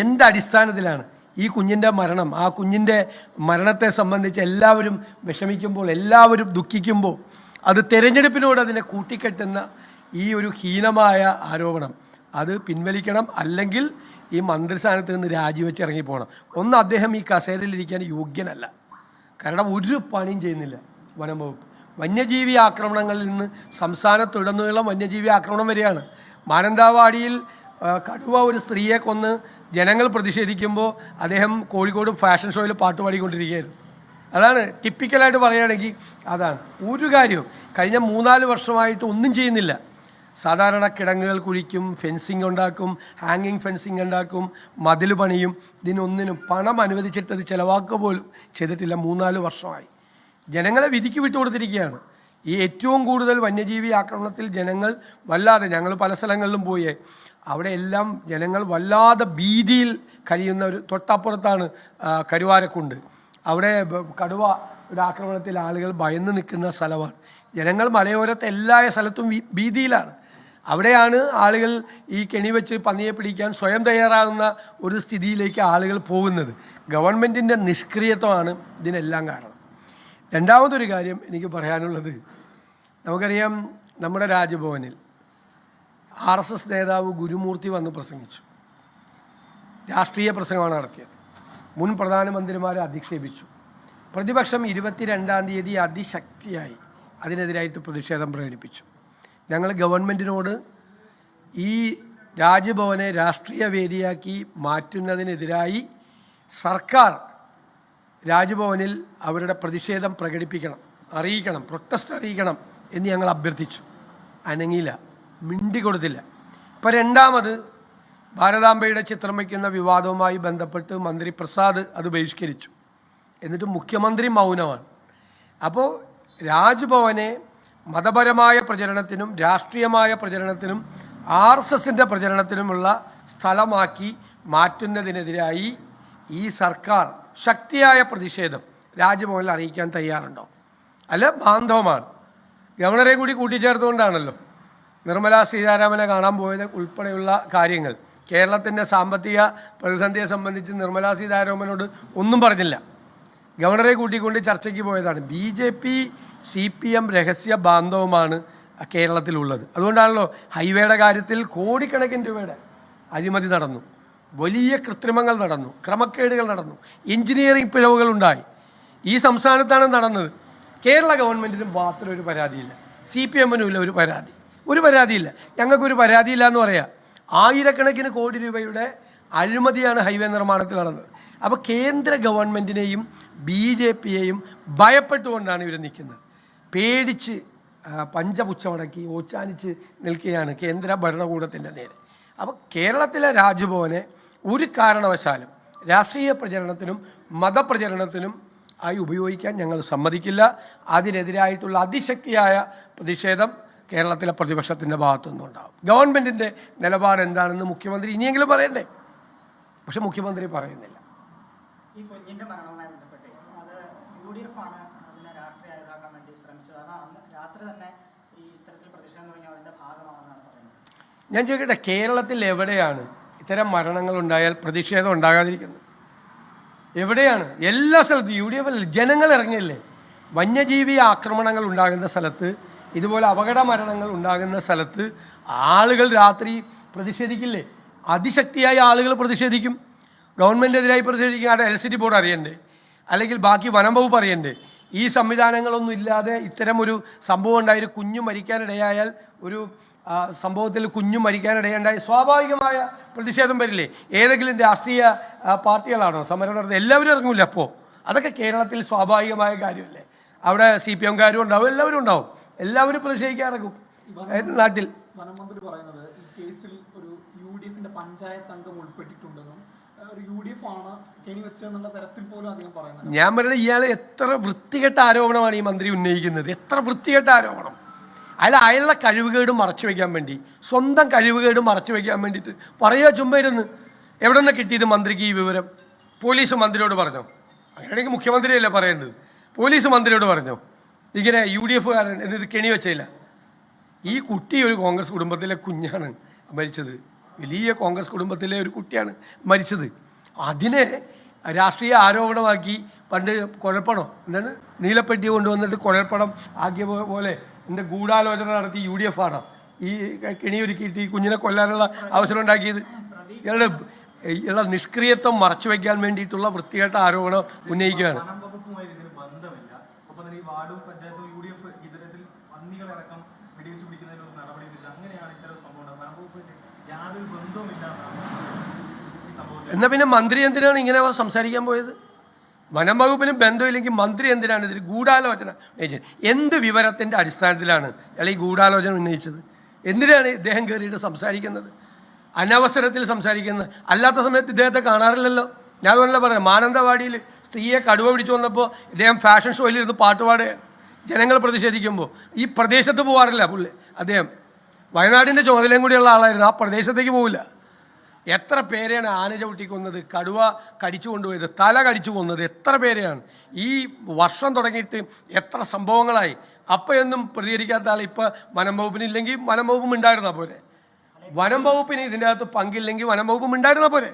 എന്ത് അടിസ്ഥാനത്തിലാണ് ഈ കുഞ്ഞിന്റെ മരണം? ആ കുഞ്ഞിന്റെ മരണത്തെ സംബന്ധിച്ച് എല്ലാവരും വിഷമിക്കുമ്പോൾ എല്ലാവരും ദുഃഖിക്കുമ്പോൾ അത് തെരഞ്ഞെടുപ്പിനോട് അതിനെ കൂട്ടിക്കെട്ടുന്ന ഈ ഒരു ഹീനമായ ആരോപണം. അത് പിൻവലിക്കണം അല്ലെങ്കിൽ ഈ മന്ത്രിസ്ഥാനത്ത് നിന്ന് രാജിവെച്ച് ഇറങ്ങിപ്പോകണം ഒന്ന് അദ്ദേഹം ഈ കസേരയിലിരിക്കാൻ യോഗ്യനല്ല. കാരണം ഒരു പണിയും ചെയ്യുന്നില്ല വനം വകുപ്പ്. വന്യജീവി ആക്രമണങ്ങളിൽ നിന്ന് സംസ്ഥാനത്തുടനീളം വന്യജീവി ആക്രമണം വരികയാണ് മാനന്തവാടിയിൽ കടുവ ഒരു സ്ത്രീയെ കൊന്ന് ജനങ്ങൾ പ്രതിഷേധിക്കുമ്പോൾ അദ്ദേഹം കോഴിക്കോട് ഫാഷൻ ഷോയിൽ പാട്ട് പാടിക്കൊണ്ടിരിക്കുകയായിരുന്നു. അതാണ് ടിപ്പിക്കലായിട്ട് പറയുകയാണെങ്കിൽ അതാണ്. ഒരു കാര്യവും കഴിഞ്ഞ മൂന്നാൽ വർഷമായിട്ട് ഒന്നും ചെയ്യുന്നില്ല. സാധാരണ കിടങ്ങുകൾ കുഴിക്കും ഫെൻസിങ് ഉണ്ടാക്കും ഹാങ്ങിങ് ഫെൻസിങ് ഉണ്ടാക്കും മതിൽ പണിയും ഇതിനൊന്നിനും പണം അനുവദിച്ചിട്ട് അത് ചിലവാക്കുക പോലും ചെയ്തിട്ടില്ല മൂന്നാൽ വർഷമായി. ജനങ്ങളെ വിധിക്ക് വിട്ടുകൊടുത്തിരിക്കുകയാണ്. ഈ ഏറ്റവും കൂടുതൽ വന്യജീവി ആക്രമണത്തിൽ ജനങ്ങൾ വല്ലാതെ ഞങ്ങൾ പല സ്ഥലങ്ങളിലും പോയേ അവിടെ എല്ലാം ജനങ്ങൾ വല്ലാതെ ഭീതിയിൽ കഴിയുന്ന ഒരു തൊട്ടപ്പുറത്താണ് കരുവാരക്കുണ്ട്. അവിടെ കടുവ ഒരു ആക്രമണത്തിൽ ആളുകൾ ഭയന്ന് നിൽക്കുന്ന സ്ഥലമാണ്. ജനങ്ങൾ മലയോരത്തെ എല്ലാ സ്ഥലത്തും ഭീതിയിലാണ്. അവിടെയാണ് ആളുകൾ ഈ കെണി വെച്ച് പന്നിയെ പിടിക്കാൻ സ്വയം തയ്യാറാകുന്ന ഒരു സ്ഥിതിയിലേക്ക് ആളുകൾ പോകുന്നത്. ഗവൺമെന്റിന്റെ നിഷ്ക്രിയത്വമാണ് ഇതിനെല്ലാം കാരണം. രണ്ടാമതൊരു കാര്യം എനിക്ക് പറയാനുള്ളത്. നമുക്കറിയാം നമ്മുടെ രാജ്ഭവനിൽ ആർ എസ് എസ് നേതാവ് ഗുരുമൂർത്തി വന്ന് പ്രസംഗിച്ചു. രാഷ്ട്രീയ പ്രസംഗമാണ് നടത്തിയത്. മുൻ പ്രധാനമന്ത്രിമാരെ അധിക്ഷേപിച്ചു. പ്രതിപക്ഷം ഇരുപത്തിരണ്ടാം തീയതി അതിശക്തിയായി അതിനെതിരായിട്ട് പ്രതിഷേധം പ്രകടിപ്പിച്ചു. ഞങ്ങൾ ഗവൺമെന്റിനോട് ഈ രാജ്ഭവനെ രാഷ്ട്രീയ വേദിയാക്കി മാറ്റുന്നതിനെതിരായി സർക്കാർ രാജ്ഭവനിൽ അവരുടെ പ്രതിഷേധം പ്രകടിപ്പിക്കണം അറിയിക്കണം പ്രൊട്ടസ്റ്റ് അറിയിക്കണം എന്ന് ഞങ്ങൾ അഭ്യർത്ഥിച്ചു. അനങ്ങിയില്ല മിണ്ടി കൊടുത്തില്ല. ഇപ്പം രണ്ടാമത് ഭാരതാംബയുടെ ചിത്രം വയ്ക്കുന്ന വിവാദവുമായി ബന്ധപ്പെട്ട് മന്ത്രി പ്രസാദ് അത് ബഹിഷ്കരിച്ചു. എന്നിട്ട് മുഖ്യമന്ത്രി മൗനമാണ്. അപ്പോൾ രാജ്ഭവനെ മതപരമായ പ്രചരണത്തിനും രാഷ്ട്രീയമായ പ്രചരണത്തിനും ആർ എസ് എസിന്റെ പ്രചരണത്തിനുമുള്ള സ്ഥലമാക്കി മാറ്റുന്നതിനെതിരായി ഈ സർക്കാർ ശക്തിയായ പ്രതിഷേധം. രാജ്ഭവനിൽ അറിയിക്കാൻ തയ്യാറുണ്ടോ? അല്ല ബാന്ധവമാണ്. ഗവർണറെ കൂടി കൂട്ടിച്ചേർത്തുകൊണ്ടാണല്ലോ. നിർമ്മലാ സീതാരാമനെ കാണാൻ പോയത് ഉൾപ്പെടെയുള്ള കാര്യങ്ങൾ. കേരളത്തിന്റെ സാമ്പത്തിക പ്രതിസന്ധിയെ സംബന്ധിച്ച് നിർമ്മലാ സീതാരാമനോട് ഒന്നും പറഞ്ഞില്ല. ഗവർണറെ കൂട്ടിക്കൊണ്ട് ചർച്ചയ്ക്ക് പോയതാണ്. B J P C P M രഹസ്യ ബാന്ധവമാണ് കേരളത്തിലുള്ളത്. അതുകൊണ്ടാണല്ലോ ഹൈവേയുടെ കാര്യത്തിൽ കോടിക്കണക്കിന് രൂപയുടെ അഴിമതി നടന്നു. വലിയ കൃത്രിമങ്ങൾ നടന്നു. ക്രമക്കേടുകൾ നടന്നു. എഞ്ചിനീയറിംഗ് പിഴവുകൾ ഉണ്ടായി. ഈ സംസ്ഥാനത്താണ് നടന്നത്. കേരള ഗവൺമെന്റിനും മാത്രം ഒരു പരാതിയില്ല. സി പി എമ്മിനും ഇല്ല ഒരു പരാതി. ഒരു പരാതിയില്ല. ഞങ്ങൾക്കൊരു പരാതിയില്ല എന്ന് പറയാം. ആയിരക്കണക്കിന് കോടി രൂപയുടെ അഴിമതിയാണ് ഹൈവേ നിർമ്മാണത്തിൽ നടന്നത്. അപ്പോൾ കേന്ദ്ര ഗവൺമെന്റിനെയും ബി ജെ പിയെയും ഭയപ്പെട്ടുകൊണ്ടാണ് ഇവർ നിൽക്കുന്നത്. പേടിച്ച് പഞ്ചപുച്ചമടക്കി ഓച്ചാനിച്ച് നിൽക്കുകയാണ് കേന്ദ്ര ഭരണകൂടത്തിന്റെ നേരെ. അപ്പോൾ കേരളത്തിലെ രാജ്ഭവനെ ഒരു കാരണവശാലും രാഷ്ട്രീയ പ്രചരണത്തിനും മതപ്രചരണത്തിനും ആയി ഉപയോഗിക്കാൻ ഞങ്ങൾ സമ്മതിക്കില്ല. അതിനെതിരായിട്ടുള്ള അതിശക്തിയായ പ്രതിഷേധം കേരളത്തിലെ പ്രതിപക്ഷത്തിന്റെ ഭാഗത്തു നിന്നുണ്ടാകും. ഗവൺമെന്റിന്റെ നിലപാട് എന്താണെന്ന് മുഖ്യമന്ത്രി ഇനിയെങ്കിലും പറയണ്ടേ? പക്ഷെ മുഖ്യമന്ത്രി പറയുന്നില്ല. ഞാൻ ചോദിക്കട്ടെ കേരളത്തിൽ എവിടെയാണ് ഇത്തരം മരണങ്ങൾ ഉണ്ടായാൽ പ്രതിഷേധം ഉണ്ടാകാതിരിക്കുന്നത് എവിടെയാണ്? എല്ലാ സ്ഥലത്തും യു ഡി എഫ് ജനങ്ങൾ ഇറങ്ങിയില്ലേ വന്യജീവി ആക്രമണങ്ങൾ ഉണ്ടാകുന്ന സ്ഥലത്ത് ഇതുപോലെ അപകട മരണങ്ങൾ ഉണ്ടാകുന്ന സ്ഥലത്ത് ആളുകൾ രാത്രി പ്രതിഷേധിക്കില്ലേ? അതിശക്തിയായ ആളുകൾ പ്രതിഷേധിക്കും. ഗവൺമെന്റിനെതിരായി പ്രതിഷേധിക്കും. അവിടെ എൽ സി ഡി ബോർഡ് അറിയണ്ടേ? അല്ലെങ്കിൽ ബാക്കി വനം വകുപ്പ് അറിയണ്ടേ? ഈ സംവിധാനങ്ങളൊന്നും ഇല്ലാതെ ഇത്തരം ഒരു സംഭവം ഉണ്ടായൊരു കുഞ്ഞു മരിക്കാനിടയായാൽ ഒരു ആ, സംഭവത്തിൽ കുഞ്ഞു മരിക്കാനിടയുണ്ടായി സ്വാഭാവികമായ പ്രതിഷേധം വരില്ലേ? ഏതെങ്കിലും രാഷ്ട്രീയ പാർട്ടികളാണോ? സമരം നടത്തുന്നത് എല്ലാവരും ഇറങ്ങൂല അപ്പോൾ അതൊക്കെ കേരളത്തിൽ സ്വാഭാവികമായ കാര്യമല്ലേ? അവിടെ സി പി എംകാരും ഉണ്ടാവും എല്ലാവരും ഉണ്ടാവും. എല്ലാവരും പ്രതിഷേധിക്കാൻ ഇറങ്ങും. നാട്ടിൽ? വനമന്ത്രി പറയുന്നത് ഈ കേസിൽ ഒരു യു ഡി എഫിന്റെ പഞ്ചായത്ത് അംഗം ഉൾപ്പെട്ടിട്ടുണ്ടെന്നും ഞാൻ പറയുന്നത് ഇയാൾ എത്ര വൃത്തികെട്ട ആരോപണമാണ് ഈ മന്ത്രി ഉന്നയിക്കുന്നത്. എത്ര വൃത്തികെട്ട ആരോപണം. അയാൾ അയാളുടെ കഴിവുകേട് മറച്ചു വയ്ക്കാൻ വേണ്ടി സ്വന്തം കഴിവുകേട് മറച്ചു വയ്ക്കാൻ വേണ്ടിയിട്ട് പറയുക ചുമ്മാ ഇരുന്ന്. എവിടെ നിന്ന് കിട്ടിയത് മന്ത്രിക്ക് ഈ വിവരം? പോലീസ് മന്ത്രിയോട് പറഞ്ഞോ? അങ്ങനെയാണെങ്കിൽ മുഖ്യമന്ത്രിയല്ലേ പറയേണ്ടത് പോലീസ് മന്ത്രിയോട് പറഞ്ഞോ? ഇങ്ങനെ യു ഡി എഫുകാരൻ എന്നിത് കെണി വെച്ചില്ല ഈ കുട്ടി ഒരു കോൺഗ്രസ് കുടുംബത്തിലെ കുഞ്ഞാണ് മരിച്ചത്. വലിയ കോൺഗ്രസ് കുടുംബത്തിലെ ഒരു കുട്ടിയാണ് മരിച്ചത്. അതിനെ രാഷ്ട്രീയ ആരോപണമാക്കി പണ്ട് കുഴൽപ്പണം? എന്താണ്? നീലപ്പെട്ടി കൊണ്ടുവന്നിട്ട് കുഴപ്പണം ആക്കിയ പോലെ എന്താ ഗൂഢാലോചന നടത്തി യു ഡി എഫ് ആണ്. ഈ കെണിയൊരുക്കിയിട്ട് ഈ കുഞ്ഞിനെ കൊല്ലാനുള്ള അവസരം ഉണ്ടാക്കിയത്. ഇയാളുടെ ഇയാളുടെ നിഷ്ക്രിയത്വം മറച്ചു വയ്ക്കാൻ വേണ്ടിയിട്ടുള്ള വൃത്തികെട്ട ആരോപണം ഉന്നയിക്കുകയാണ്. എന്നാ പിന്നെ മന്ത്രി എന്തിനാണ് ഇങ്ങനെ സംസാരിക്കാൻ പോയത്? വനം വകുപ്പിന് ബന്ധമില്ലെങ്കിൽ മന്ത്രി എന്തിനാണ് ഇതിൽ ഗൂഢാലോചന? എന്ത് വിവരത്തിന്റെ അടിസ്ഥാനത്തിലാണ് അയാൾ ഈ ഗൂഢാലോചന ഉന്നയിച്ചത്? എന്തിനാണ് ഇദ്ദേഹം കയറിയിട്ട് സംസാരിക്കുന്നത്? അനവസരത്തിൽ സംസാരിക്കുന്നത്. അല്ലാത്ത സമയത്ത് ഇദ്ദേഹത്തെ കാണാറില്ലല്ലോ. ഞാൻ അതുപോലെ പറയാം മാനന്തവാടിയിൽ സ്ത്രീയെ കടുവ പിടിച്ചു വന്നപ്പോൾ ഇദ്ദേഹം ഫാഷൻ ഷോയിൽ ഇരുന്ന് പാട്ട് പാടുകയാണ്. ജനങ്ങൾ പ്രതിഷേധിക്കുമ്പോൾ ഈ പ്രദേശത്ത് പോകാറില്ല പുള്ളി. അദ്ദേഹം വയനാടിന്റെ ചുമതലയും കൂടിയുള്ള ആളായിരുന്നു. ആ പ്രദേശത്തേക്ക് പോവില്ല. എത്ര പേരെയാണ് ആന ചവിട്ടി കൊന്നത് കടുവ കടിച്ചു കൊണ്ടുപോയത് തല കടിച്ചു കൊന്നത് എത്ര പേരെയാണ്? ഈ വർഷം തുടങ്ങിയിട്ട് എത്ര സംഭവങ്ങളായി? അപ്പം എന്നും പ്രതികരിക്കാത്ത ആൾ ഇപ്പം വനം വകുപ്പിന് ഇല്ലെങ്കിൽ വനം വകുപ്പും ഉണ്ടായിരുന്ന പോലെ വനം വകുപ്പിന് ഇതിന്റെ അകത്ത് പങ്കില്ലെങ്കിൽ വനം വകുപ്പും ഉണ്ടായിരുന്ന പോരെ?